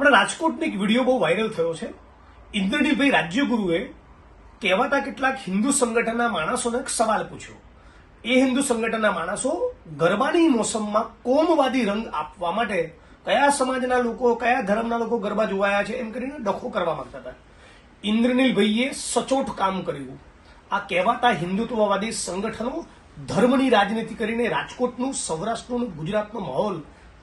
આપણા રાજકોટનો એક વીડિયો બહુ વાયરલ થયો છે. ઇન્દ્રનીલભાઈ રાજ્યગુરુએ કહેવાતા કેટલાક હિન્દુ સંગઠનના માણસોને સવાલ પૂછ્યો. એ હિન્દુ સંગઠનના માણસો ગરબાની મોસમમાં કોમવાદી રંગ આપવા માટે કયા સમાજના લોકો, કયા ધર્મના લોકો ગરબા જોવાયા છે એમ કરીને ડખો કરવા માંગતા હતા. ઇન્દ્રનીલભાઈએ સચોટ કામ કર્યું. આ કહેવાતા હિન્દુત્વવાદી સંગઠનો ધર્મની રાજનીતિ કરીને રાજકોટનું, સૌરાષ્ટ્રનું, ગુજરાતનો માહોલ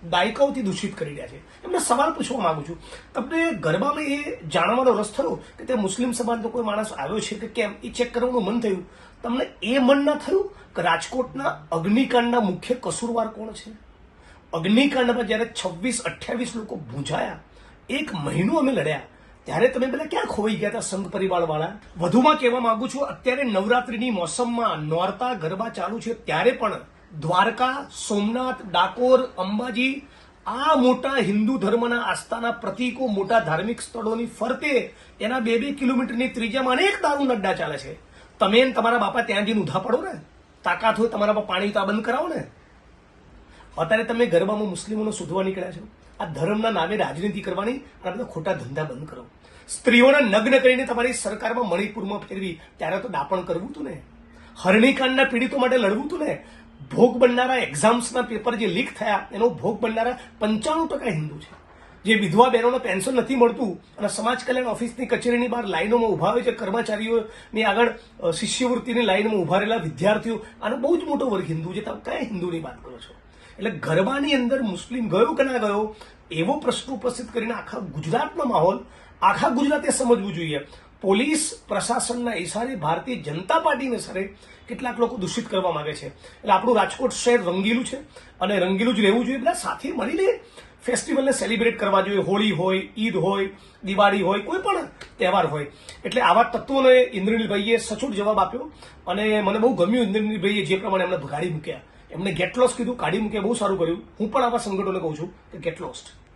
દાયકાઓથી દૂષિત કરી રહ્યા છે. એમને સવાલ પૂછવા માંગુ છું. તમને ગરબામાં એ જાણવાનો રસ થયો કે તે મુસ્લિમ સમાજનો કોઈ માણસ આવ્યો છે કે કેમ? એ ચેક કરવાનું મન થયું. તમને એ મન ના થયું કે રાજકોટના અગ્નિકાંડના મુખ્ય કસૂરવાર કોણ છે? અગ્નિકાંડમાં જ્યારે છવ્વીસ, અઠ્યાવીસ લોકો ભૂંજાયા, એક મહિનો અમે લડ્યા, ત્યારે તમે બધા ક્યાં ખોવાઈ ગયા હતા સંઘ પરિવાર વાળા વધુમાં કહેવા માંગુ છું, અત્યારે નવરાત્રીની મોસમમાં નોરતા ગરબા ચાલુ છે, ત્યારે પણ દ્વારકા, સોમનાથ, ડાકોર, અંબાજી, આ મોટા હિન્દુ ધર્મના આસ્થાના પ્રતીકો મોટા ધાર્મિક સ્થળોની ફરતે એના બે બે કિલોમીટરની ત્રીજામાં અનેક દારૂ નડ્ડા ચાલે છે. તમે તમારા બાપા ત્યાં જઈને ઉધા પડો ને. તાકાત હોય તમારા પાણી તો બંધ કરાવો ને. અત્યારે તમે ગરબામાં મુસ્લિમોને શોધવા નીકળ્યા છો. આ ધર્મના નામે રાજનીતિ કરવાની અને બધા ખોટા ધંધા બંધ કરો. સ્ત્રીઓને નગ્ન કરીને તમારી સરકારમાં મણિપુરમાં ફેરવી, ત્યારે તો દાપણ કરવું હતું ને. હરણીકાંડના પીડિતો માટે લડવું હતું ને. ભોગ બનનારા એક્ઝામ્સના પેપર જે લીક થયા, એનો ભોગ બનનારા પંચાણું ટકા હિન્દુ છે. જે વિધવા બહેનોને પેન્શન નથી મળતું અને સમાજ કલ્યાણ ઓફિસની કચેરીની બહાર લાઈનોમાં ઊભા હોય છે, કર્મચારીઓની આગળ શિષ્યવૃત્તિની લાઈનમાં ઊભા રહેલા વિદ્યાર્થીઓ, આનો બહુ જ મોટો વર્ગ હિન્દુ છે. તમે કયા હિન્દુની વાત કરો છો? એટલે ગરબાની અંદર મુસ્લિમ ગયો કે ના ગયો, એવો પ્રશ્ન ઉપસ્થિત કરીને આખા ગુજરાતનો માહોલ, આખા ગુજરાતે સમજવું જોઈએ. પોલીસ પ્રશાસનના ઇશારે ભારતીય જનતા પાર્ટીને સરે કેટલાક લોકો દૂષિત કરવા માંગે છે. એટલે આપણું રાજકોટ શહેર રંગીલું છે અને રંગીલું જ રહેવું જોઈએ. બધા સાથે મળીને ફેસ્ટિવલને સેલિબ્રેટ કરવા જોઈએ. હોળી હોય, ઈદ હોય, દિવાળી હોય, કોઈ પણ તહેવાર હોય. એટલે આવા તત્વોને ઇન્દ્રનીલભાઈએ સચોટ જવાબ આપ્યો અને મને બહુ ગમ્યું ઇન્દ્રનીલભાઈએ જે પ્રમાણે એમને ભગાડી મૂક્યા. એમને ગેટ કીધું, કાઢી મૂક્યા, બહુ સારું કર્યું. હું પણ આવા સંગઠનોને કહું છું કે ગેટ લોસ્ટ